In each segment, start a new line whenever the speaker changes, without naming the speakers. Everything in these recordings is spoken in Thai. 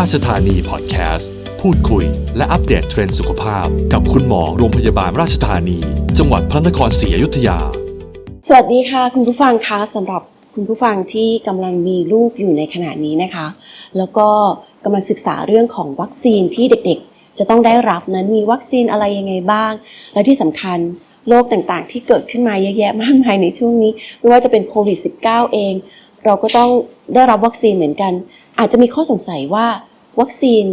ราชธานีพอดแคสต์ พูดคุย และอัปเดตเทรนด์สุขภาพ กับคุณหมอโรงพยาบาลราชธานี จังหวัดพระนครศรีอยุธยา
สวัสดีค่ะ คุณผู้ฟังคะสำหรับคุณผู้ฟังที่กำลังมีลูกอยู่ในขณะนี้นะคะ แล้วก็กำลังศึกษาเรื่องของวัคซีนที่เด็กๆ จะต้องได้รับนั้นมีวัคซีนอะไรยังไงบ้าง และที่สำคัญโรคต่างๆ ที่เกิดขึ้นมาเยอะแยะมากมายในช่วงนี้ ไม่ว่าจะเป็นโควิด -19 เอง เราก็ต้องได้รับวัคซีนเหมือนกัน อาจจะมีข้อสงสัยว่าวัคซีน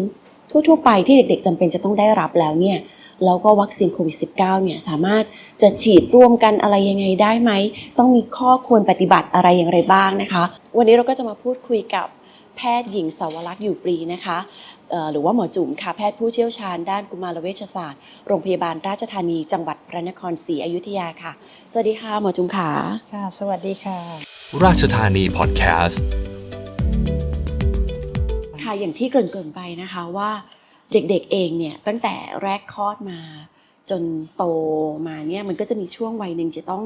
ทั่วๆไปที่เด็กๆจำเป็นจะต้องได้รับแล้วเนี่ยแล้วก็วัคซีนโควิด -19 เนี่ยสามารถจะฉีดร่วมกันอะไรยังไงได้ไหม ต้องมีข้อควรปฏิบัติอะไรอย่างไรบ้างนะคะ วันนี้เราก็จะมาพูดคุยกับแพทย์หญิงสาวรักษ์อยู่ปรีนะคะหรือว่าหมอจุ๋มค่ะแพทย์ผู้เชี่ยวชาญด้านกุมารเวชศาสตร์ โรงพยาบาลราชธานีจังหวัดพระนครศรีอยุธยาค่ะ สวัสดีค่ะหมอจุ๋มขา
ค่ะ สวัสดีค่ะ
ราชธานีพอดแคสต์
ค่ะอย่างที่เกริ่นๆไปนะคะว่าเด็กๆเองเนี่ยตั้งแต่แรกคลอดมา จนโตมาเนี่ยมันก็จะมีช่วงวัยหนึ่งจะต้อง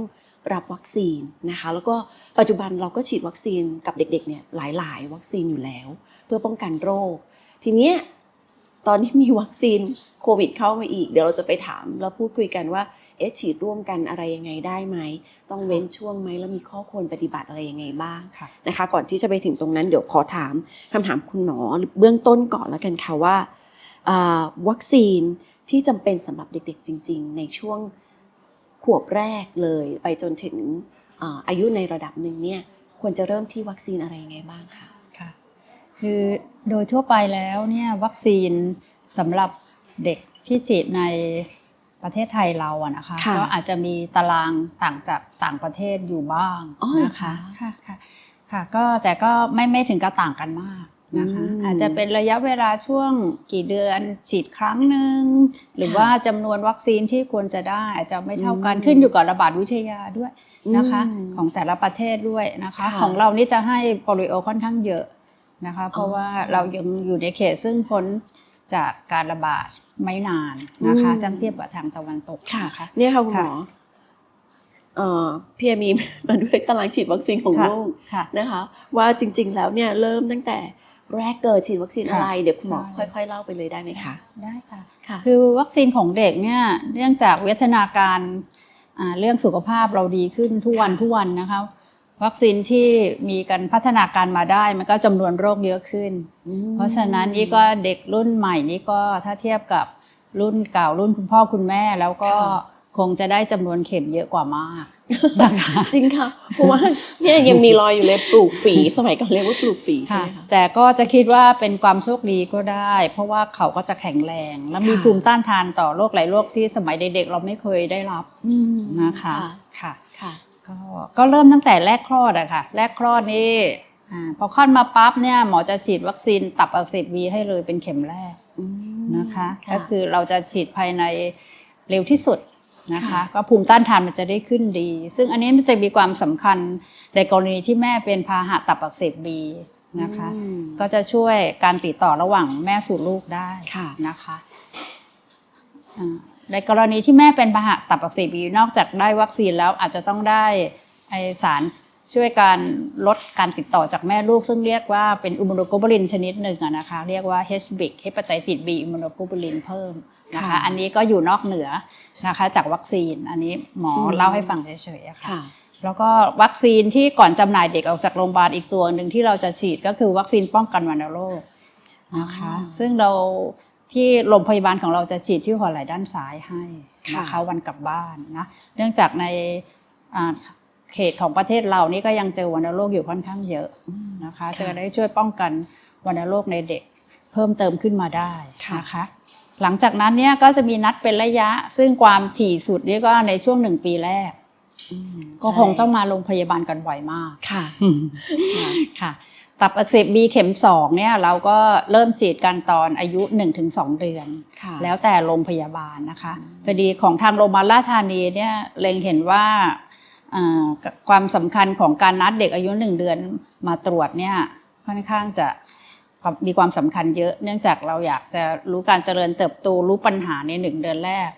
รับวัคซีนนะคะแล้วก็ปัจจุบันเราก็ฉีดวัคซีนกับเด็กๆเนี่ยหลาย ๆ วัคซีนอยู่แล้ว เพื่อป้องกันโรค ทีเนี้ยตอนนี้มีวัคซีนโควิดเข้ามาอีก เดี๋ยวเราจะไปถามแล้วพูดคุยกันว่า เอ๊ะฉีดร่วมกันอะไรยังไงได้ไหม ต้องเว้นช่วงไหมแล้วมีข้อควรปฏิบัติอะไรยังไงบ้าง
ค่ะ
นะคะ ก่อนที่จะไปถึงตรงนั้นเดี๋ยวขอถามคำถามคุณหมอเบื้องต้นก่อนแล้วกันค่ะว่าอ่าวัคซีนที่จำเป็นสำหรับเด็กๆจริง ๆ ในช่วงขวบแรกเลย ไปจนถึงอ่าอายุในระดับหนึ่งเนี่ยควรจะเริ่มที่วัคซีนอะไรยังไงบ้างคะ
ค่ะ คือโดยทั่วไปแล้วเนี่ยวัคซีนสำหรับเด็กที่ฉีดใน ประเทศไทยเราอะนะคะ
ค่ะ
ก็อาจจะมีตารางต่างจากต่างประเทศอยู่บ้าง
อ๋อเหรอ
นะคะ
คะ
ค่ะค่ะค่ะก็แต่ก็ไม่ไม่ถึงกับต่างกันมากนะคะ
อืม
อาจจะเป็นระยะเวลาช่วงกี่เดือนฉีดครั้งหนึ่งหรือ
ค่ะ
ว่าจำนวนวัคซีนที่ควรจะได้อาจจะไม่เท่ากัน
อืม
ขึ้นอยู่กับระบาดวิทยาด้วยนะคะ
อืม
ของแต่ละประเทศด้วยนะคะ
ค่ะ
ของเรานี่จะให้โปลิโอค่อนข้างเยอะนะคะ เพราะ
อ๋อ
ว่าเรายังอยู่ในเขตซึ่งพ้นจากการระบาด ไม่นานนะคะ
อืม
ถ้าเทียบกับทางตะวันตก
ค่ะ
นะคะ
เนี่ยค่ะคุณหมอ
ค่ะ
เอ่อพี่มีมาด้วยตารางฉีดวัคซีนของ
ค่ะ
ลูก
ค่ะ
นะคะ ว่าจริง ๆ แล้วเนี่ยเริ่มตั้งแต่แรกเกิดฉีดวัคซีน
ค่ะ
อะไรเดี๋ยวคุณหมอ
ใช่
ค่อยๆเล่าไปเลยได้ไหมคะ
ได้ค่ะ
ค่ะ
คือวัคซีนของเด็กเนี่ยเนื่องจากวิวัฒนาการอ่าเรื่องสุขภาพเราดีขึ้นทุกวัน
ค่ะ
ทุกวันนะคะ วัคซีนที่มีการพัฒนาการมาได้มันก็จำนวนโรคเยอะขึ้น เพราะฉะนั้นนี่ก็เด็กรุ่นใหม่นี่ก็ถ้าเทียบกับรุ่นเก่ารุ่นคุณพ่อคุณแม่แล้วก็
ค่ะ
คงจะได้จำนวนเข็มเยอะกว่ามากนะคะ
จริงค่ะเพราะว่าเนี่ยยังมีรอยอยู่เลยปลูกฝีสมัยก่อนเรียกว่าปลูกฝีใช่
ค่ะ
ไหมคะ
แต่ก็จะคิดว่าเป็นความโชคดีก็ได้ เพราะว่าเขาก็จะแข็งแรง และมี
ค่ะ
ภูมิต้านทานต่อโรคหลายโรคที่สมัยเด็กๆเราไม่เคยได้รับ
อืม
นะคะค่ะ
ค่ะ
ก็ก็เริ่มตั้งแต่แรกคลอดอะค่ะ แรกคลอดนี่อาพอคลอดมาปั๊บเนี่ยหมอจะฉีดวัคซีนตับอักเสบบีให้เลยเป็นเข็มแรก
อืม
นะคะ
ค่ะ
ก็คือเราจะฉีดภายในเร็วที่สุดนะคะ
ค่ะ
ก็ภูมิต้านทานมันจะได้ขึ้นดี ซึ่งอันนี้มันจะมีความสำคัญในกรณีที่แม่เป็นพาหะตับอักเสบบีนะคะ
อืม
ก็จะช่วยการติดต่อระหว่างแม่สู่ลูกได้
ค่ะ
นะคะอ่า ในกรณีที่แม่เป็นพาหะตับอักเสบบีนอกจากได้วัคซีนแล้วอาจจะต้องได้ไอสารช่วยการลดการติดต่อจากแม่ลูก ซึ่งเรียกว่าเป็นอิมมูโนโกลบูลินชนิดหนึ่งอะนะคะ เรียกว่า HBIC เฮปาไตติด B อิมมูโนโกลบูลินเพิ่มนะคะ
ค่ะ
อันนี้ก็อยู่นอกเหนือนะคะจากวัคซีน อันนี้หมออ
ม
เล่าให้ฟังเฉยๆอะค่ะ
ค่ะ
แล้วก็วัคซีนที่ก่อนจำหน่ายเด็กออกจากโรงพยาบาลอีกตัวหนึ่งที่เราจะฉีดก็คือวัคซีนป้องกันวัณโรคนะคะ
อ๋อ
ซึ่งเรา ที่โรงพยาบาลของเราจะฉีดที่หัวไหล่ด้านซ้ายให้นะคะ
ค่ะ
วันกลับบ้านนะเนื่องจากในอ่าเขตของประเทศเรานี่ก็ยังเจอวัณโรคอยู่ค่อนข้างเยอะนะคะจะได้ช่วยป้องกันวัณโรคในเด็กเพิ่มเติมขึ้นมาได้
ค่ะ
นะคะหลังจากนั้นเนี่ยก็จะมีนัดเป็นระยะ ซึ่งความถี่สุดนี่ก็ในช่วงหนึ่งปีแรก
อืม
ก็คงต้องมาโรงพยาบาลกันบ่อยมาก
ค่ะค่ะ
ค่ะ ตับอักเสบบีเข็มสองเนี่ยเราก็เริ่มฉีดกันตอนอายุ 1-2 เดือน
ค่ะ
แล้วแต่โรงพยาบาลนะคะ
อืม
พอดีของทางโรงพยาบาลราชธานีเนี่ยเล็งเห็นว่าอ่าความสำคัญของการนัดเด็กอายุหนึ่งเดือนมาตรวจเนี่ยค่อนข้างจะมีความสำคัญเยอะ เนื่องจากเราอยากจะรู้การเจริญเติบโตรู้ปัญหาในหนึ่งเดือนแรก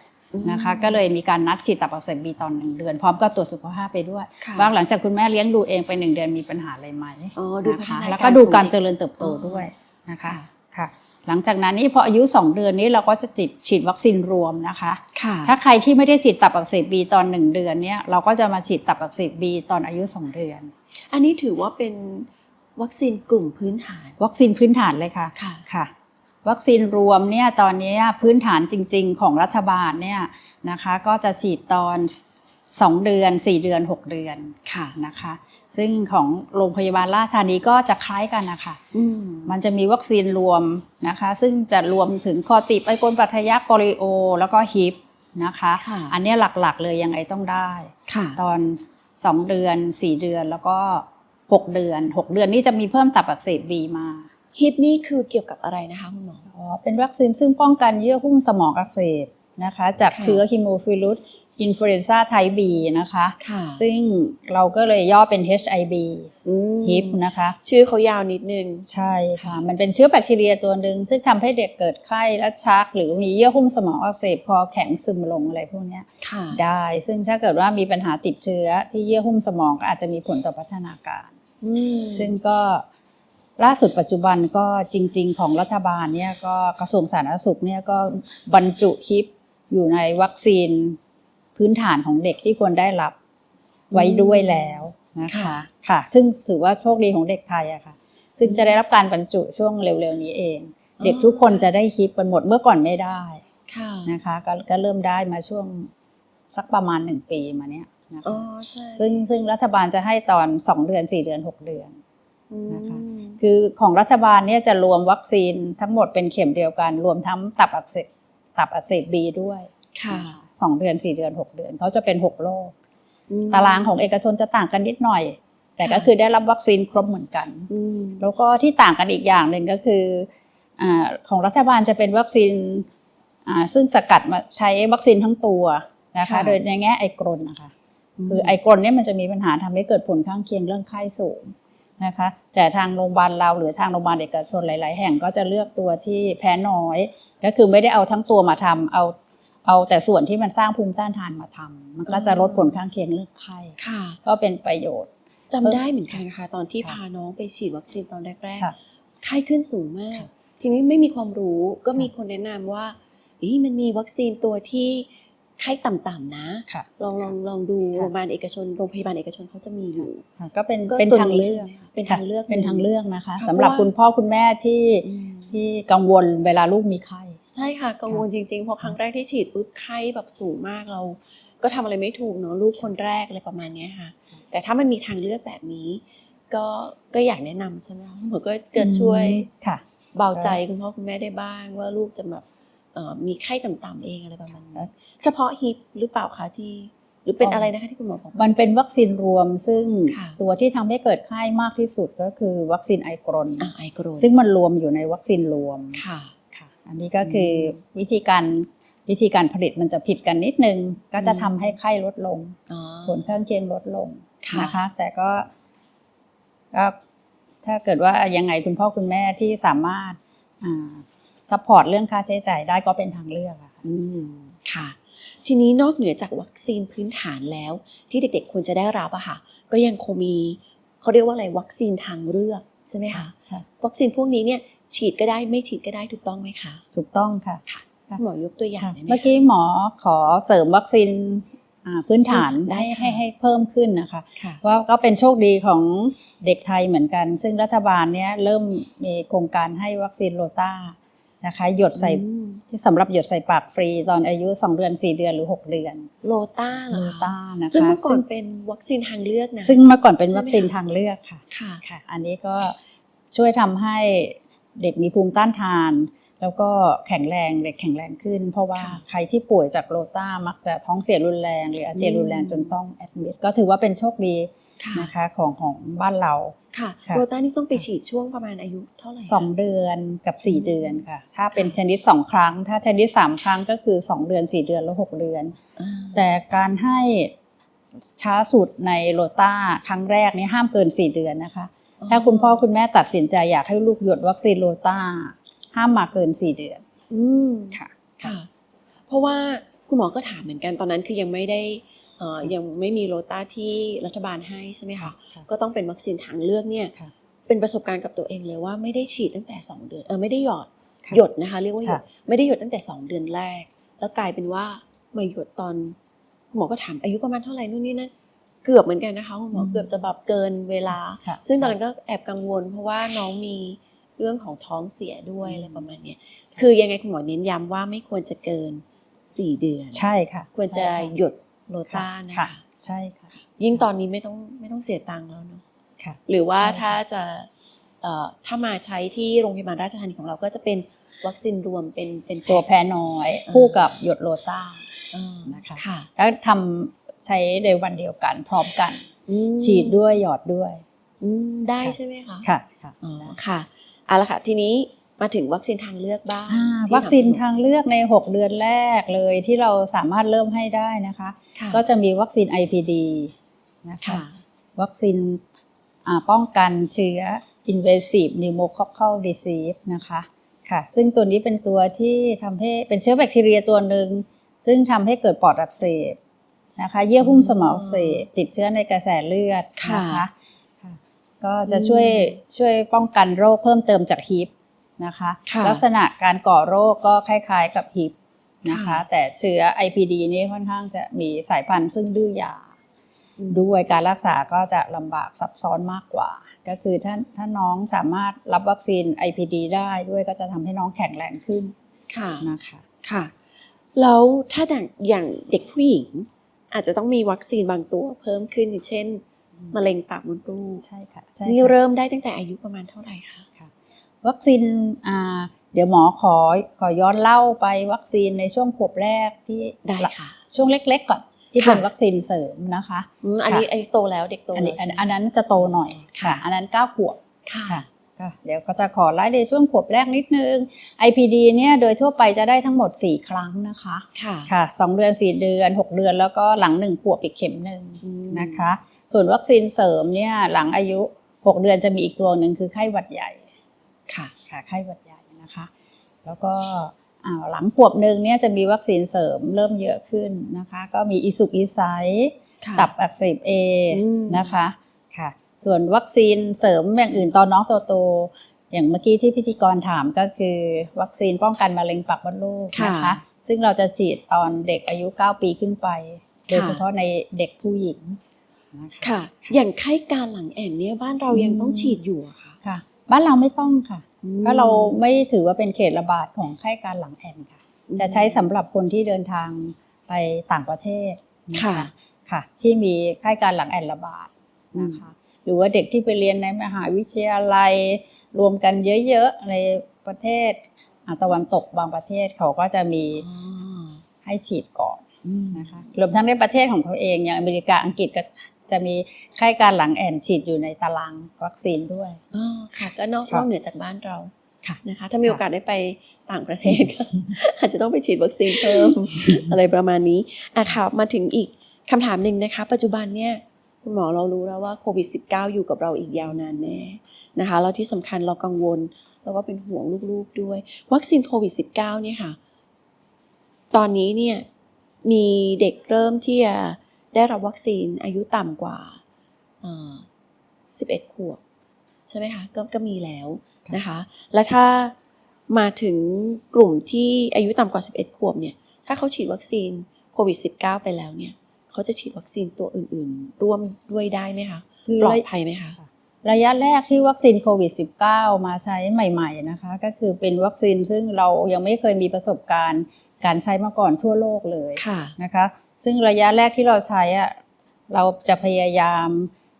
นะคะก็เลยมีการนัดฉีดตับอักเสบบีตอนหนึ่งเดือน พร้อมกับตรวจสุขภาพไปด้วย
ค่ะ
ว่าหลังจากคุณแม่เลี้ยงดูเองไปหนึ่งเดือนมีปัญหาอะไรไหม
อ๋อดู
นะคะ
พัฒนาการ
แล้วก็ดูการเจริญเติบโตด้วยนะคะ
ค่ะ
ค่ะหลังจากนั้นนี่พออายุ 2 เดือนนี้เราก็จะฉีดฉีดวัคซีนรวมนะคะ
ค่ะ
ถ้าใครที่ไม่ได้ฉีดตับอักเสบบีตอน 1 เดือนเนี่ยเราก็จะมาฉีดตับอักเสบบีตอนอายุ 2 เดือน
อันนี้ถือว่าเป็นวัคซีนกลุ่มพื้นฐาน
วัคซีนพื้นฐานเลยค่ะ
ค่ะ
ค่ะ วัคซีนรวมเนี่ยตอนนี้พื้นฐานจริง ๆ ของรัฐบาลเนี่ยนะคะก็จะฉีดตอน2เดือน4เดือน6เดือน
ค่ะ
นะคะ ซึ่งของโรงพยาบาลราชธานีก็จะคล้ายกันนะคะ
อืม
มันจะมีวัคซีนรวมนะคะ ซึ่งจะรวมถึงคอติบไอกลปัทยักโปลิโอ แล้วก็ฮิปนะคะ
ค่ะ
อันเนี้ยหลักๆเลยยังไงต้องได้
ค่ะ
ตอน2เดือน4เดือนแล้วก็6เดือน6เดือนนี่จะมีเพิ่มตับอักเสบบีมา
ฮิปนี่คือเกี่ยวกับอะไรนะคะคุณหมอ
อ๋อเป็นวัคซีนซึ่งป้องกันเยื่อหุ้มสมองอักเสบนะคะ จาก
ค่ะ
เชื้อฮิโมฟิลุสอินฟลูเอนซ่าไทป์บีนะคะ
ค่ะ
ซึ่งเราก็เลยย่อเป็น HIV
อืม
ฮิปนะคะ
ชื่อเขายาวนิดนึง
ใช่ค่ะ มันเป็นเชื้อแบคทีเรียตัวหนึ่งซึ่งทำให้เด็กเกิดไข้และชัก หรือมีเยื่อหุ้มสมองอักเสบคอแข็งซึมลงอะไรพวกเนี้ย
ค่ะ
ได้ ซึ่งถ้าเกิดว่ามีปัญหาติดเชื้อที่เยื่อหุ้มสมองก็อาจจะมีผลต่อพัฒนาการ
อืม
ซึ่งก็ ล่าสุดปัจจุบันก็จริง ๆ ของรัฐบาลเนี่ยก็กระทรวงสาธารณสุขเนี่ยก็บรรจุฮิปอยู่ในวัคซีนพื้นฐานของเด็กที่ควรได้รับไว้ด้วยแล้วนะคะค่ะ ซึ่งถือว่าโชคดีของเด็กไทยอะค่ะ ซึ่งจะได้รับการบรรจุช่วงเร็วๆนี้เอง เด็กทุกคนจะได้ฮิปกันหมดเมื่อก่อนไม่ได้
ค่ะ
นะคะก็ก็เริ่มได้มาช่วงสักประมาณหนึ่งปีมาเนี้ยนะ
อ๋อ
คะ
ใช่
ซึ่งซึ่งรัฐบาลจะให้ตอนสองเดือนสี่เดือนหกเดือน
อืม
นะคะคือของรัฐบาลเนี่ยจะรวมวัคซีนทั้งหมดเป็นเข็มเดียวกัน รวมทั้งตับอักเสบตับอักเสบบีด้วย
ค่ะ
สองเดือนสี่เดือนหกเดือนเขาจะเป็นหกโรค
อืม
ตารางของเอกชนจะต่างกันนิดหน่อย แต่ก็
ค่ะ
คือได้รับวัคซีนครบเหมือนกัน
อืม
แล้วก็ที่ต่างกันอีกอย่างหนึ่งก็คืออาของรัฐบาลจะเป็นวัคซีนอ่าซึ่งสกัดมาใช้วัคซีนทั้งตัวนะคะ
ค่ะ
โดยในแง่ไอกรนนะคะคือไอกรนเนี่ยมันจะมีปัญหาทำให้เกิดผลข้างเคียงเรื่องไข้สูง นะคะ แต่ทางโรงพยาบาลเราหรือทางโรงพยาบาลเอกชนหลาย ๆ แห่งก็จะเลือกตัวที่แพ้น้อย ก็คือไม่ได้เอาทั้งตัวมาทำเอาเอาแต่ส่วนที่มันสร้างภูมิต้านทานมาทำมันก็จะลดผลข้างเคียงเรื่องไข้
ค่ะ
ก็เป็นประโยชน์
จำได้เหมือนกันค่ะ ตอนที่
ค่ะ
พาน้องไปฉีดวัคซีนตอนแรก
ค่ะ
ๆไข้ขึ้นสูงมาก
ค่ะ
ทีนี้ไม่มีความรู้ก็
ค่ะ
มีคนแนะนำว่าอีมันมีวัคซีนตัวที่ ไข้ต่ำๆนะ
ค่ะ
ลองลองลองดู
ค่ะ
โรงพยาบาลเอกชนโรงพยาบาลเอกชนเขาจะมีอยู่
ค่ะก็เป็น
ก็
เป็น
ตัว
ทาง
นี้
เลื
ใช่
อก
ไหมคะเป็นทางเลือก
เป็นทางเลือกนะคะ
ค่ะ
สำหรับ
เพราะว่า
คุณพ่อคุณแม่ที่
อืม
ที่กังวลเวลาลูกมีไข้
ใช่ค่ะกังวลจริงๆเพราะครั้งแรกที่ฉีดปุ๊บไข้แบบสูงมากเรา ก็ทำอะไรไม่ถูกเนาะลูกคนแรกอะไรประมาณเนี้ยค่ะ แต่ถ้ามันมีทางเลือกแบบนี้ ก็ก็อยากแนะนำใช่ไหมคะเหมือนก็เกิดช่วย
ค่ะ
เบาใจคุณพ่อคุณแม่ได้บ้างว่าลูกจะแบบเอ่อ มีไข้ต่ำๆเองอะไรประมาณนี้เฉพาะฮิปหรือเปล่าคะที่หรือเป็น
อ๋ออ
อะไรนะคะที่คุณหมอบอก
มันเป็นวัคซีนรวมซึ่ง
ค่ะ
ตัวที่ทำให้เกิดไข้มากที่สุดก็คือวัคซีนไอกรน
อ่าไอโกรน
ซึ่งมันรวมอยู่ในวัคซีนรวม
ค่ะ
ค่ะอันนี้ก็คืออวิธีการวิธีการผลิตมันจะผิดกันนิดนึง ก็จะ
อืม
ทำให้ไข้ลดลง
อ๋อ
ผลข้างเคียงลดลง
ค่ะ
นะคะ แต่ก็ก็ถ้าเกิดว่ายังไงคุณพ่อคุณแม่ที่สามารถ ซัพพอร์ตเรื่องค่าใช้จ่ายได้ก็เป็นทางเลือกอะค่ะ
อืมค่ะ ทีนี้นอกเหนือจากวัคซีนพื้นฐานแล้ว ที่เด็กๆควรจะได้รับอะค่ะ ก็ยังคงมีเขาเรียกว่าอะไรวัคซีนทางเลือกใช่ไหมคะ
ค่ะ
วัคซีนพวกนี้เนี่ยฉีดก็ได้ไม่ฉีดก็ได้ถูกต้องไหมคะ
ถูกต้องค่ะ
ค่ะ
ค่ะ
หมอยกตัวอย่างได้ไหมคะ
เมื่อกี้หมอขอเสริมวัคซีนอ่าพื้นฐาน
ได้
ให้
ค่ะ
ให้ให้เพิ่มขึ้นนะคะ
ค่ะ
ว่าก็เป็นโชคดีของเด็กไทยเหมือนกัน ซึ่งรัฐบาลเนี้ยเริ่มมีโครงการให้วัคซีนโลต้า นะคะ หยดใส่
อืม
ที่สำหรับหยดใส่ปากฟรีตอนอายุ 2 เดือน 4 เดือนหรือ 6 เดือน
โลต้าเหร
โล
อคะ
ต้านะคะ
ซึ่งเมื่อก่อน
ซึ่ง
เป็นวัคซีนทางเลือกนะ
ซึ่งเมื่อก่อนเป็น
ใช่ไหม
วัคซีน
คะ
ทางเลือกค่ะ
ค่ะ
ค่ะอันนี้ก็ช่วยทำให้เด็กมีภูมิต้านทาน แล้วก็แข็งแรงเด็กแข็งแรงขึ้น เพราะว่า
ค่ะ
ใครที่ป่วยจากโลต้ามักจะท้องเสียรุนแรง หรืออาเจียนรุนแรง
อืม
จนต้องแอดมิดก็ถือว่าเป็นโชคดี
ค่ะ
นะคะของของบ้านเรา
ค่ะ
ค่ะ
โลต้านี่ต้องไปฉีดช่วงประมาณอายุเท่าไหร่คะ
สองเดือนกับสี่
อืม
เดือนค่ะ ถ้าเป็น
ค่ะ
ชนิดสองครั้ง ถ้าชนิดสามครั้งก็คือสองเดือนสี่เดือนแล้วหกเดือน
อ่า
แต่การให้ช้าสุดในโลต้าครั้งแรกนี่ห้ามเกินสี่เดือนนะคะ ถ้าคุณพ่อคุณแม่ตัดสินใจอยากให้ลูกหยดวัคซีนโลต้าห้ามมาเกินสี่เดือน
อืม
ค่ะ
ค่ะ เพราะว่าคุณหมอก็ถามเหมือนกันตอนนั้นคือยังไม่ได้เอ่อ ยังไม่มีโลต้าที่รัฐบาลให้ใช่ไหมคะ
ค่ะ
ก็ต้องเป็นวัคซีนทางเลือกเนี่ย
ค่ะ
เป็นประสบการณ์กับตัวเองเลยว่าไม่ได้ฉีดตั้งแต่ 2 เดือนเออไม่ได้หยอด
ค่ะ
หยดนะคะเรียกว่าหยด
ค่ะ
ไม่ได้หยดตั้งแต่สองเดือนแรก แล้วกลายเป็นว่ามาหยดตอนหมอก็ถามอายุประมาณเท่าไหร่นู่นนี่นั่นเกือบเหมือนกันนะคะคุณหมอเกือบจะแบบเกินเวลา
ค่ะ
ซึ่งตอนนั้นก็แอบกังวล เพราะว่าน้องมีเรื่องของท้องเสียด้วยอะไรประมาณเนี้ยคือยังไงคุณหมอเน้นย้ำว่าไม่ควรจะเกินสี่เดือน
ใช่ค่ะ
ควรจะ
ใช่ค่
หยด โลต้านะ
ค่ะ
คะ
ใช่ค่ะ
ยิ่งตอนนี้ไม่ต้องไม่ต้องเสียตังค์แล้วเนาะ
ค่ะ
หรือว่า
ใช่ค่ะ
ถ้าจะเอ่อถ้ามาใช้ที่โรงพยาบาลราชธานีของเราก็จะเป็นวัคซีนรวมเป็นเป็น
ตัวแพ้น้อยคู่กับหยดโลต้า
อ่า
นะคะ
ค่ะ
แล้วทำใช้ในวันเดียวกันพร้อมกัน
อืม
ฉีดด้วยหยอดด้วย
อืมได้
ค่ะ
ใช่ไหมคะ
ค่ะค่ะ
อ๋อค่ะเอาละค่ะทีนี้ มาถึงวัคซีนทางเลือกบ้าง
อ่า
ที่
วัคซีน
คุณหมอ
ทางเลือกใน 6 เดือนแรกเลยที่เราสามารถเริ่มให้ได้นะคะ
ค่ะ
ก็จะมีวัคซีน IPD นะคะ
ค่ะ
วัคซีนอ่าป้องกันเชื้อ invasive pneumococcal disease นะคะค่ะ ซึ่งตัวนี้เป็นตัวที่ทำให้เป็นเชื้อแบคทีเรียตัวหนึ่ง ซึ่งทำให้เกิดปอดอักเสบนะคะเยื่อหุ้มสมองอักเสบติดเชื้อในกระแสเลือดนะคะค่ะก็จะช่วยช่วยป้องกันโรคเพิ่มเติมจากฮิป นะคะ
ค่ะ
ลักษณะการก่อโรคก็คล้ายๆกับฮิปนะคะ
ค่ะ
แต่เชื้อ IPD นี่ค่อนข้างจะมีสายพันธุ์ซึ่งดื้อยา
อืม
ด้วยการรักษาก็จะลำบากซับซ้อนมากกว่า ก็คือถ้าถ้าน้องสามารถรับวัคซีน IPD ได้ด้วยก็จะทำให้น้องแข็งแรงขึ้น
ค่ะ
นะคะ
ค่ะ แล้วถ้าอย่างอย่างเด็กผู้หญิง อาจจะต้องมีวัคซีนบางตัวเพิ่มขึ้นอย่างเช่นมะเร็งปากมดลูก
ใช่ค่ะใช่
นี่
ค่ะ
เริ่มได้ตั้งแต่อายุประมาณเท่าไหร่คะ
วัคซีนอ่าเดี๋ยวหมอขอขอย้อนเล่าไปวัคซีนในช่วงขวบแรกที่
ได้ค่ะ
ช่วงเล็ก ๆ ก่อนที่
ค่ะ
เป็นวัคซีนเสริมนะคะ
อืมอันนี้อันนี้โตแล้วเด็กโต
อันนี้
แล้ว
อัน
ใช่ไหม
อันนั้นจะโตหน่อย
ค่ะ
อันนั้นเก้าขวบ
ค่ะ
ค่ะก็เดี๋ยวก็จะขอไล่ในช่วงขวบแรกนิดนึง IPD เนี่ยโดยทั่วไปจะได้ทั้งหมด 4 ครั้งนะคะ
ค่ะ
ค่ะ2เดือน 4 เดือน 6 เดือนแล้วก็หลัง 1 ขวบอีกเข็มหนึ่ง
อืม
นะคะ ส่วนวัคซีนเสริมเนี่ยหลังอายุ 6 เดือนจะมีอีกตัวหนึ่งคือไข้หวัดใหญ่
ค่ะ
ค่ะไข้หวัดใหญ่นะคะ แล้วก็อ่าหลังขวบหนึ่งเนี่ยจะมีวัคซีนเสริมเริ่มเยอะขึ้นนะคะ ก็มีอีสุกอีไซ
ค่ะ
ตับอักเสบเอ
อืม
นะคะค่ะ ส่วนวัคซีนเสริมอย่างอื่นตอนน้องโตๆอย่างเมื่อกี้ที่พิธีกรถามก็คือ วัคซีนป้องกันมะเร็งปากมดลูกนะคะ
ค่ะ
ซึ่งเราจะฉีดตอนเด็กอายุ 9 ปีขึ้นไป โดย
ค่ะ
เฉพาะในเด็กผู้หญิงนะคะ
ค่ะ อย่างไข้การหลังแอนเนี่ยบ้านเรายัง
อืม
ต้องฉีดอยู่อะค่ะ
ค่ะ บ้านเราไม่ต้องค่ะ
อืม
เพราะเราไม่ถือว่าเป็นเขตระบาดของไข้การหลังแอนค่ะ จะใช้สำหรับคนที่เดินทางไปต่างประเทศน
ค่ะ
ค่ะ ที่มีไข้การหลังแอนระบาดนะคะ หรือว่าเด็กที่ไปเรียนในมหาวิทยาลัยรวมกันเยอะๆในประเทศอ่าตะวันตกบางประเทศเขาก็จะมี
อ๋อ
ให้ฉีดก่อน
อืม
นะคะรวมทั้งในประเทศของเขาเองอย่างอเมริกาอังกฤษก็ จะมีไข้การหลังแอนฉีดอยู่ในตารางวัคซีนด้วย
อ๋อค่ะก็นอก
ครั
น
บ
อกเหนือจากบ้านเรา
ค่ะ
นะคะ ถ้ามีโอกาสได้ไปต่างประเทศก็อาจจะต้องไปฉีดวัคซีนเพิ่มอะไรประมาณนี้อะค่ะมาถึงอีกคำถามหนึ่งนะคะ ปัจจุบันเนี่ยคุณหมอเรารู้แล้วว่าโควิด -19 อยู่กับเราอีกยาวนานแน่นะคะแล้วที่สำคัญเรากังวลแล้วก็เป็นห่วงลูกๆด้วย วัคซีนโควิด -19 เนี่ยค่ะ ตอนนี้เนี่ยมีเด็กเริ่มที่จะ ได้รับวัคซีนอายุต่ำกว่าเอ่อ11 ขวบ ใช่ไหมคะก็ก็มีแล้วนะคะ และถ้ามาถึงกลุ่มที่อายุต่ำกว่า 11 ขวบเนี่ย ถ้าเขาฉีดวัคซีนโควิด -19 ไปแล้วเนี่ย เขาจะฉีดวัคซีนตัวอื่นๆ ร่วมด้วยได้ไหมคะ
คือ
ปลอดภัยไหมคะ
ระยะแรกที่วัคซีนโควิด -19 มาใช้ใหม่ๆนะคะ ก็คือเป็นวัคซีนซึ่งเรายังไม่เคยมีประสบการณ์การใช้มาก่อนทั่วโลกเลย
ค่ะ
นะคะ ซึ่งระยะแรกที่เราใช้อะเราจะพยายาม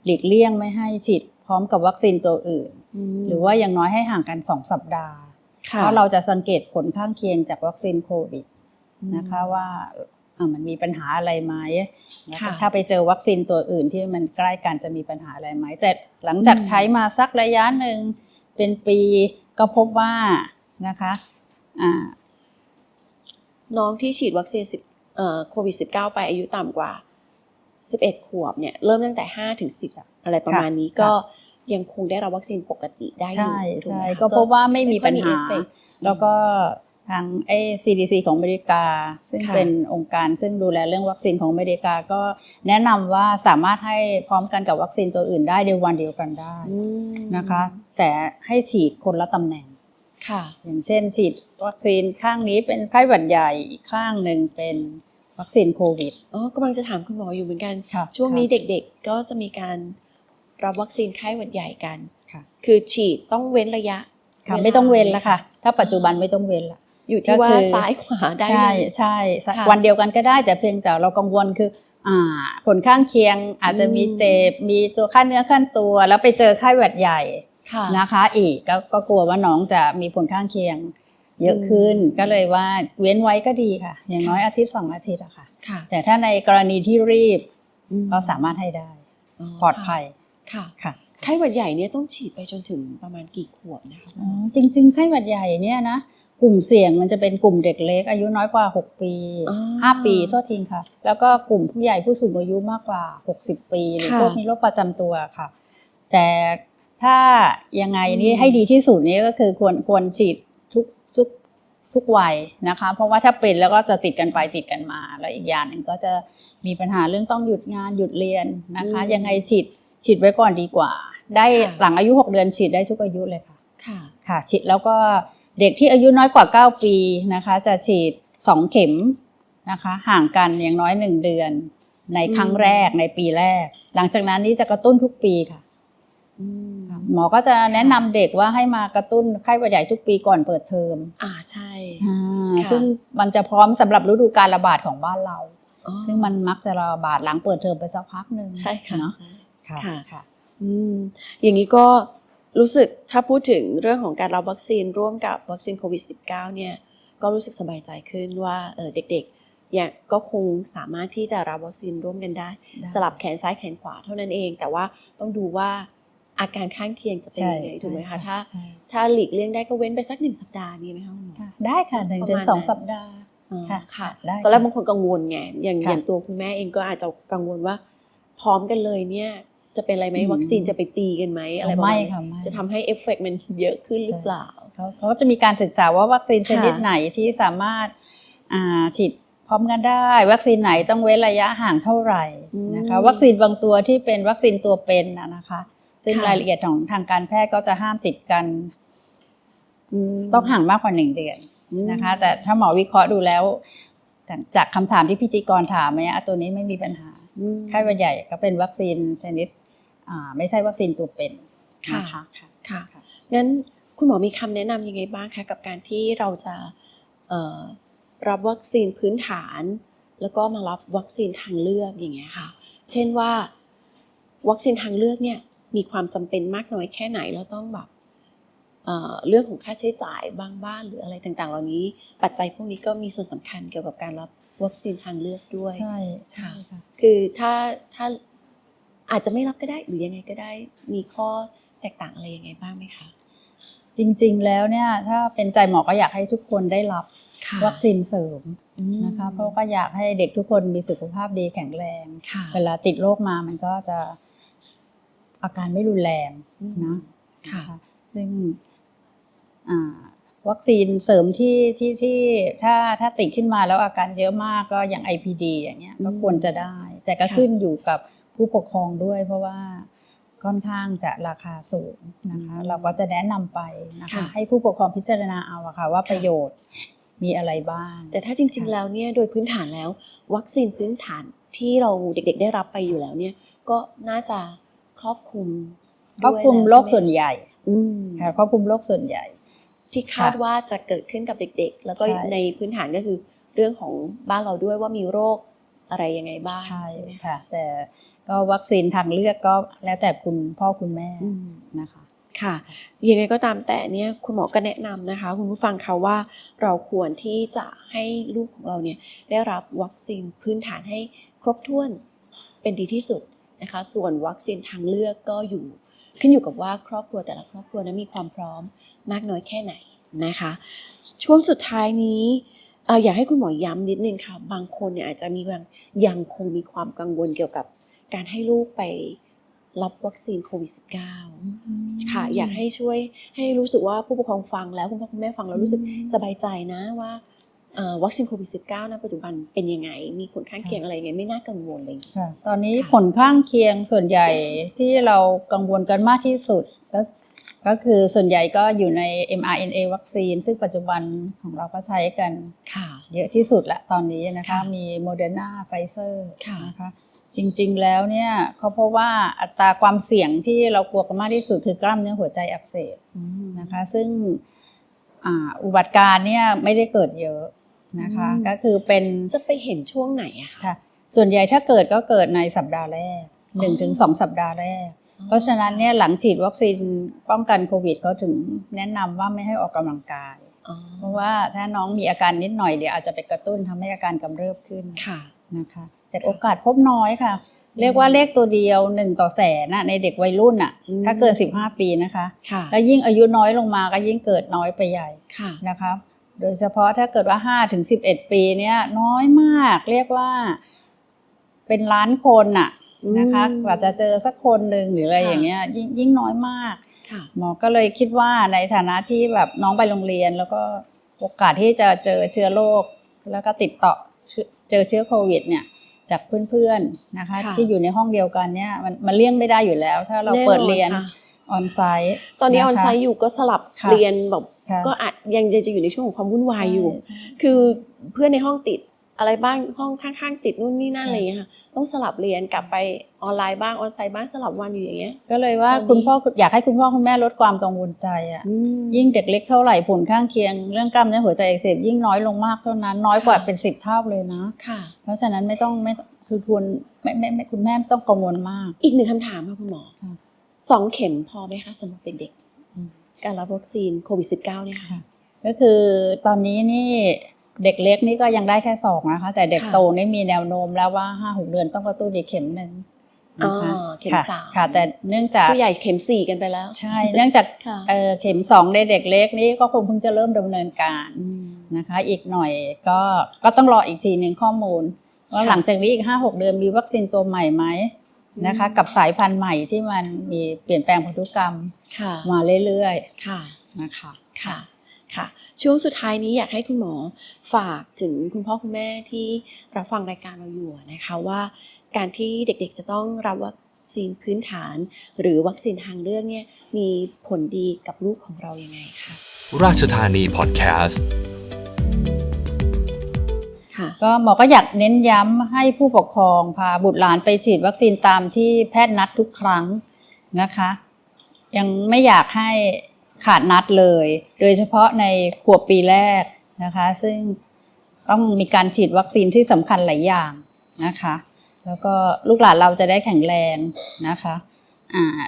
หลีกเลี่ยงไม่ให้ฉีดพร้อมกับวัคซีนตัวอื่น หรือว่าอย่างน้อยให้ห่างกัน2สัปดาห์
ค่ะ
เพราะเราจะสังเกตผลข้างเคียงจากวัคซีนโควิดนะคะว่าอะมันมีปัญหาอะไรไหมนะคะ
ค่ะ
ถ้าไปเจอวัคซีนตัวอื่นที่มันใกล้กันจะมีปัญหาอะไรไหม แต่หลังจาก
อืม
ใช้มาสักระยะหนึ่งเป็นปีก็พบว่านะคะอ่า
น้องที่ฉีดวัคซีน10เอ่อ โควิด -19 ไปอายุต่ำกว่า 11 ขวบเนี่ยเริ่มตั้งแต่ 5 ถึง 10 อะไรประมาณนี้
ค่ะ
ก็ยังคงได้รับวัคซีนปกติได้อยู่
ใช่
ถูก
ใช่
ไหมคะ
ก็พบว่าไม่มีปัญ
ไค่อย
หา
เอฟเฟกต์
แล้วก็ทางไอ้ CDC ของอเมริกา ซึ่ง
ค่ะ
เป็นองค์การซึ่งดูแลเรื่องวัคซีนของอเมริกาก็แนะนำว่าสามารถให้พร้อมกันกับวัคซีนตัวอื่นได้ในวันเดียวกันได้
อืม
นะคะ แต่ให้ฉีดคนละตำแหน่ง
ค่ะ
อย่างเช่นฉีดวัคซีนข้างนี้เป็นไข้หวัดใหญ่อีกข้างหนึ่งเป็น วัคซีนโควิด
อ๋อกำลังจะถามคุณหมออยู่เหมือนกัน
ค่ะ
ช่วงนี้
ค่ะ
เด็กๆก็จะมีการรับวัคซีนไข้หวัดใหญ่กัน
ค่ะ
คือฉีดต้องเว้นระยะ
ค่ะาไม่ต้องเว้นแล้วค่ะ ถ้าปัจจุบันไม่ต้องเว้นละ
อยู่ที่ว่า
ก็คือ
ซ้ายขวาได้
ใช่
เลย
ใช่ใช่
ค่ะ
วันเดียวกันก็ได้แต่เพียงแต่เรากังวลคืออ่าผลข้างเคียงอาจจะมี
อืม
เจ็บมีตัวขั้นเนื้อขั้นตัว แล้วไปเจอไข้หวัดใหญ่
ค่ะ
นะคะ อีกก็ก็กลัวว่าน้องจะมีผลข้างเคียง เยอะขึ้น
อืม
ก็เลยว่าเว้นไว้ก็ดีค่ะ อย่างน้อยอาทิตย์สองอาทิตย์อะค่ะ
ค่ะ
แต่ถ้าในกรณีที่รีบ
อืม
ก็สามารถให้ได้
อ๋อ
ปลอดภัย
ค่ะ
ค่ะ
ไข้หวัดใหญ่เนี่ยต้องฉีดไปจนถึงประมาณกี่ขวบนะคะ
อ๋อจริง ๆไข้หวัดใหญ่เนี่ยนะกลุ่มเสี่ยงมันจะเป็นกลุ่มเด็กเล็ก อายุน้อยกว่า 6 ปี
อ๋อ
5ปีโทษทีค่ะ แล้วก็กลุ่มผู้ใหญ่ผู้สูงอายุมากกว่า 60 ปี หรือ
ค่ะ
พวกมีโรคประจำตัวค่ะ แต่ถ้ายังไงนี่
อืม
ให้ดีที่สุดนี่ก็คือควรควรฉีด ทุกทุกทุกวัยนะคะ เพราะว่าถ้าเป็นแล้วก็จะติดกันไปติดกันมา แล้วอีกอย่างหนึ่งก็จะมีปัญหาเรื่องต้องหยุดงานหยุดเรียนนะคะ ยังไงฉีดฉีดไว้ก่อนดีกว่า ได้หลังอายุ 6 เดือนฉีดได้ทุกอายุเลยค่ะ
ค่ะ
ค่ะฉีดแล้วก็เด็กที่อายุน้อยกว่า 9 ปีนะคะ จะฉีด 2 เข็มนะคะ ห่างกันอย่างน้อย 1 เดือน ในครั้ง
อืม
แรกในปีแรก หลังจากนั้นนี่จะกระตุ้นทุกปีค่ะ
อืม
หมอก็จะแนะนำเด็กว่าให้มากระตุ้นไข้หวัดใหญ่ทุกปีก่อนเปิดเทอม
อ่าใช่
อ่า
ค่ะ
ซึ่งมันจะพร้อมสำหรับฤดูการระบาดของบ้านเรา
อ๋อ
ซึ่งมันมักจะระบาดหลังเปิดเทอมไปสักพักหนึ่ง
ใช่ค่ะ
เนาะ
ใช่
ค่ะ
ค่ะ
ค่ะ
อืมอย่างนี้ก็รู้สึกถ้าพูดถึงเรื่องของการรับวัคซีนร่วมกับวัคซีนโควิด -19 เนี่ยก็รู้สึกสบายใจขึ้นว่าเออเด็กๆอย่างก็คงสามารถที่จะรับวัคซีนร่วมกันได้
ได้
สลับแขนซ้ายแขนขวาเท่านั้นเอง แต่ว่าต้องดูว่า อาการข้างเคียงจะเป็น
ใช่
ยังไงถูกไหมคะถ้า
ใช่
ถ้าหลีกเลี่ยงได้ก็เว้นไปสักหนึ่งสัปดาห์ดีไหมคะคุณหมอ
ค่ะได้ค่ะหนึ่ง
ประ
เดือน
มาณ
สอง
นั้น
สัปดาห์
อ๋อ
ค่ะ
ค่ะ
ได้
ตอนแรก
ค่ะ
บางคนกังวลไงอย่าง
ค่ะ
อย่างตัวคุณแม่เองก็อาจจะกังวลว่า พร้อมกันเลยเนี่ยจะเป็นอะไรไหม
อืม
วัคซีนจะไปตีกันไหมอะไรประ
ไม่
มาณนี้
ค่ะไม่
จะทำให้เอฟเฟกต์มันเยอะขึ้นหรือเปล่า
เขาเขาก็จะมีการศึกษาว่าวัคซีนชนิด
ค่ะ
ไหนที่สามารถอ่าฉีดพร้อมกันได้ วัคซีนไหนต้องเว้นระยะห่างเท่าไหร่นะคะวัคซีนบางตัวที่เป็นวัคซีนตัวเป็นนะนะคะ ซึ่ง
ค่ะ
รายละเอียดของทางการแพทย์ก็จะห้ามติดกัน
ม
ต้องห่างมากกว่าหนึ่งเดือนนะคะ แต่ถ้าหมอวิเคราะห์ดูแล้ว จากจากคำถามที่พิธีกรถามเนี่ยอะตัวนี้ไม่มีปัญหา
อืม
ไข้หวัดใหญ่ก็เป็นวัคซีนชนิดอ่าไม่ใช่วัคซีนตัวเป็น
ค่ะ
นะคะ
ค่ะงั้นคุณหมอมีคำแนะนำยังไงบ้างคะกับการที่เราจะเอ่อรับวัคซีนพื้นฐาน แล้วก็มารับวัคซีนทางเลือกอย่างเงี้ยค่ะ เช่นว่า วัคซีนทางเลือกเนี่ย มีความจำเป็นมากน้อยแค่ไหนแล้วต้องแบบเอ่อเรื่องของค่าใช้จ่ายบางบ้านหรืออะไรต่างๆ เหล่านี้ ปัจจัยพวกนี้ก็มีส่วนสำคัญเกี่ยวกับการรับวัคซีนทางเลือกด้วย
ใช่ใช่ค่ะ
คือถ้าถ้าอาจจะไม่รับก็ได้หรือยังไงก็ได้มีข้อแตกต่างอะไรยังไงบ้างไหมคะ
จริงๆแล้วเนี่ยถ้าเป็นใจหมอก็อยากให้ทุกคนได้รับวัคซีนเสริมนะคะเพราะก็อยากให้เด็กทุกคนมีสุขภาพดีแข็งแรง
ค่ะ
เวลาติดโรคมามันก็จะ อาการไม่รุนแรงนะ
ค่ะ
นซึ่งอ่าวัคซีนเสริมที่ที่ที่ถ้าถ้าติดขึ้นมาแล้วอาการเยอะมากก็อย่าง IPD อย่างเงี้ยก็
อืม
ควรจะได้ แต่ก็
ค่ะ
ขึ้นอยู่กับผู้ปกครองด้วยเพราะว่าค่อนข้างจะราคาสูงนะคะ
อืม
เราก็จะแนะนำไปนะคะ
ค่ะ
ให้ผู้ปกครองพิจารณาเอาอะค่ะว่า
ค่ะ
ประโยชน์มีอะไรบ้าง
แต่ถ้าจริง ๆ แล้วเนี่ยโดยพื้นฐานแล้ว วัคซีนพื้นฐานที่เราเด็ก ๆ ได้รับไปอยู่แล้วเนี่ยก็น่าจะ ครอบคลุม
ครอบคลุม
ด้วย
โรค
แล้
ส่วน
ใช่ไหม
ใหญ่
อืม
ค่ะครอบคลุมโรคส่วนใหญ่
ที่คาดว่าจะเกิดขึ้นกับเด็ก ๆ แล้วก็
ใช่
ในพื้นฐานก็คือเรื่องของบ้านเราด้วยว่ามีโรคอะไรยังไงบ้าง
ใช่
ใช่ไหมคะ
ค่ะ แต่ก็วัคซีนทางเลือกก็แล้วแต่คุณพ่อคุณแม่
อืม
นะคะ
ค่ะยังไงก็ตามแต่เนี่ยคุณหมอก็แนะนำนะคะ คุณผู้ฟังคะว่าเราควรที่จะให้ลูกของเราเนี่ยได้รับวัคซีนพื้นฐานให้ครบถ้วนเป็นดีที่สุด นะคะ ส่วนวัคซีนทางเลือกก็อยู่ ขึ้นอยู่กับว่าครอบครัวแต่ละครอบครัวนั้นมีความพร้อมมากน้อยแค่ไหนนะคะ ช่วงสุดท้ายนี้เอ่ออยากให้คุณหมอย้ำนิดนึงค่ะ บางคนเนี่ยอาจจะมียังยังคงมีความกังวลเกี่ยวกับการให้ลูกไปรับวัคซีนโควิด -19 ค่ะ อยากให้ช่วยให้รู้สึกว่าผู้ปกครองฟังแล้วคุณพ่อคุณแม่ฟังแล้วรู้สึก
อืม
สบายใจนะว่าเอ่อ วัคซีนโควิด -19 นะปัจจุบันเป็นยังไง มีผลข้างเคียงอะไรยังไงไม่น่ากังวลเลย
ค่ะตอนนี้
ค่ะ
ผลข้างเคียงส่วนใหญ่ที่เรากังวลกันมากที่สุดก็ก็คือส่วนใหญ่ก็อยู่ใน mRNA วัคซีน ซึ่งปัจจุบันของเราก็ใช้กัน
ค่ะ
เยอะที่สุดละตอนนี้นะคะ
ค่ะ
มีโมเดอร์นาไฟเซอร์
ค่ะ
นะคะจริงๆแล้วเนี่ยเขาพบว่าอัตราความเสี่ยงที่เรากลัวกันมากที่สุดคือกล้ามเนื้อหัวใจอักเสบ
อืม
นะคะ ซึ่งอ่าอุบัติการณ์เนี่ยไม่ได้เกิดเยอะ นะคะ
อืม
ก็คือเป็น
จะไปเห็นช่วงไหนอะคะ
ค่ะ ส่วนใหญ่ถ้าเกิดก็เกิดในสัปดาห์แรกหนึ่งถึงสองสัปดาห์แรก เพราะฉะนั้นเนี่ยหลังฉีดวัคซีนป้องกันโควิดเขาถึงแนะนำว่าไม่ให้ออกกำลังกาย
อ๋อ
เพราะว่าถ้าน้องมีอาการนิดหน่อยเดี๋ยวอาจจะไปกระตุ้นทำให้อาการกำเริบขึ้น
ค่ะ
นะคะแต่โอกาสพบน้อยค่ะ เรียกว่าเลขตัวเดียวหนึ่งต่อแสนน่ะในเด็กวัยรุ่นน่ะ
อืม
ถ้าเกิน 15 ปีนะคะ
ค่ะ
แล้วยิ่งอายุน้อยลงมาก็ยิ่งเกิดน้อยไปใหญ่
ค่ะ
นะคะ โดยเฉพาะถ้าเกิดว่า 5 ถึง 11 ปีเนี่ยน้อยมากเรียกว่าเป็นล้านคนน่ะนะคะ
อืม
กว่าจะเจอสักคนหนึ่งหรืออะไร
ค่ะ
อย่างเงี้ยยิ่งยิ่งน้อยมาก
ค่ะ
หมอก็เลยคิดว่าในฐานะที่แบบน้องไปโรงเรียน แล้วก็โอกาสที่จะเจอเชื้อโรคแล้วก็ติดต่อเชื้อเจอเชื้อโควิด เนี่ย จากเพื่อนๆนะคะ
ค่ะ
ที่อยู่ในห้องเดียวกันเนี่ยมันมันเลี่ยงไม่ได้อยู่แล้ว ถ้าเราเปิดเรียน
แน่น อนค่ะ
ออนไซต์
ตอนนี้ะอ
คะ
อนไซต์อยู่ก็สลับ
ค่ะ
เรียนแบบ
ค่ะ
ก็อาจยังจะอยู่ในช่วงของความวุ่นวายอยู่
ใช่ใช่
คือเพื่อนในห้องติดอะไรบ้างห้องข้างๆติดนู่นนี่นั่น
ค่ะ
อะไรอย่างเงี้ยค่ะต้องสลับเรียนกลับไปออนไลน์บ้างออนไซต์บ้างสลับวันอยู่อย่างเงี้ย
ก็เลยว่า
ตอนนี้
คุณพ่ออยากให้คุณพ่อคุณแม่ลดความกังวลใจอะ
อืม
ยิ่งเด็กเล็กเท่าไหร่ผลข้างเคียงเรื่องกล้ามเนื้อหัวใจอักเสบยิ่งน้อยลงมากเท่านั้นน้อยกว่า
ค่ะ
เป็นสิบเท่าเลยนะ
ค่ะ
เพราะฉะนั้นไม่ต้องไม่คือคุณไม่ไม่ไม่คุณแม่ไม่ต้องกังวลมาก
อีกหนึ่งคำถามค่ะคุณหมอ
ค่ะ
สองเข็มพอไหมคะสำหรับเด็ก
อืม
ๆการรับวัคซีนโควิด -19 เนี่ยค่ะ
ค่ะ ก็คือตอนนี้นี่เด็กเล็กนี่ก็ยังได้แค่สองนะคะ แต่เด็ก
ค่ะ
โตนี่มีแนวโน้มแล้วว่าห้าหกเดือนต้องกระตุ้นอีกเข็มหนึ่งนะคะ
อ๋อเข็ม
ค่ะ
สาม
ค่ะ แต่เนื่องจาก
ผู้ใหญ่เข็มสี่กันไปแล้ว
ใช่ เนื่องจาก
ค่ะ
เอ่อเข็มสองในเด็กเล็กนี่ก็คงเพิ่งจะเริ่มดำเนินการ
อืม
นะคะ อีกหน่อยก็ก็ต้องรออีกทีหนึ่งข้อมูลว่า
ค่ะ
หลังจากนี้อีกห้าหกเดือนมีวัคซีนตัวใหม่ไหม นะคะ
อืม
กับสายพันธุ์ใหม่ที่มันมีเปลี่ยนแปลงพันธุกรรม
ค่ะ
มาเรื่อย
ค่ะ
ๆนะคะ
ค่ะค่ะ ช่วงสุดท้ายนี้อยากให้คุณหมอฝากถึงคุณพ่อคุณแม่ที่รับฟังรายการเราอยู่นะคะว่าการที่เด็กๆจะต้องรับวัคซีนพื้นฐาน หรือวัคซีนทางเลือกเนี่ยมีผลดีกับลูกของเรายังไงคะ
ราชธานีพอดแคสต์
ค่ะ
ก็หมอก็อยากเน้นย้ำให้ผู้ปกครองพาบุตรหลานไปฉีดวัคซีนตามที่แพทย์นัดทุกครั้งนะคะ ยังไม่อยากให้ขาดนัดเลย โดยเฉพาะในขวบปีแรกนะคะ ซึ่งต้องมีการฉีดวัคซีนที่สำคัญหลายอย่างนะคะ แล้วก็ลูกหลานเราจะได้แข็งแรงนะคะ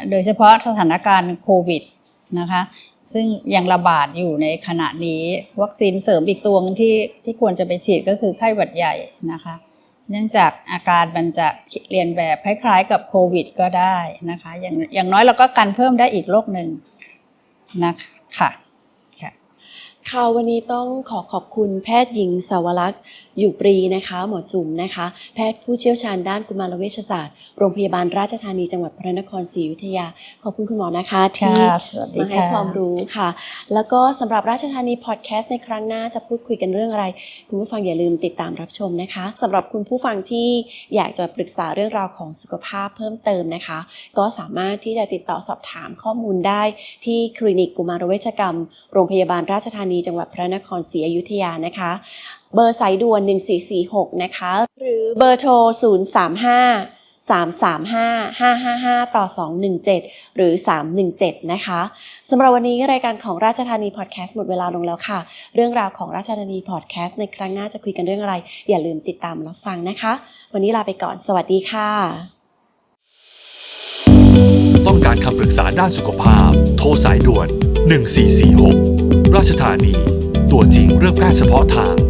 โดยเฉพาะสถานการณ์โควิดนะคะ ซึ่งยังระบาดอยู่ในขณะนี้ วัคซีนเสริมอีกตัวนึงที่ที่ควรจะไปฉีดก็คือไข้หวัดใหญ่นะคะ เนื่องจากอาการมันจะเรียนแบบคล้ายๆกับโควิด ก็ได้นะคะอย่างอย่างน้อยเราก็กันเพิ่มได้อีกโรคหนึ่งนะคะค่ะ
ค่ะวันนี้ต้องขอขอบคุณแพทย์หญิงสาวรักษ์ อยู่ปรีนะคะ หมอจุ๋มนะคะ แพทย์ผู้เชี่ยวชาญด้านกุมารเวชศาสตร์ โรงพยาบาลราชธานีจังหวัดพระนครศรีอยุธยา ขอบคุณคุณหมอนะคะที่
ค่ะสวัสดี
มาให้
ค่ะ
ความรู้ค่ะ แล้วก็สำหรับราชธานีพอดแคสต์ในครั้งหน้าจะพูดคุยกันเรื่องอะไร คุณผู้ฟังอย่าลืมติดตามรับชมนะคะสำหรับคุณผู้ฟังที่อยากจะปรึกษาเรื่องราวของสุขภาพเพิ่มเติมนะคะ ก็สามารถที่จะติดต่อสอบถามข้อมูลได้ที่คลินิกกุมารเวชกรรม โรงพยาบาลราชธานีจังหวัดพระนครศรีอยุธยานะคะ เบอร์สายด่วน 1446 นะคะ หรือเบอร์โทร 035 335 555 ต่อ 217 หรือ 317 นะคะสำหรับวันนี้รายการของราชธานีพอดแคสต์หมดเวลาลงแล้วค่ะ เรื่องราวของราชธานีพอดแคสต์ในครั้งหน้าจะคุยกันเรื่องอะไร อย่าลืมติดตามรับฟังนะคะ วันนี้ลาไปก่อน สวัสดีค่ะ
ต้องการคำปรึกษาด้านสุขภาพ โทรสายด่วน 1446 ราชธานี ตัวจริงเรื่องแพทย์เฉพาะทาง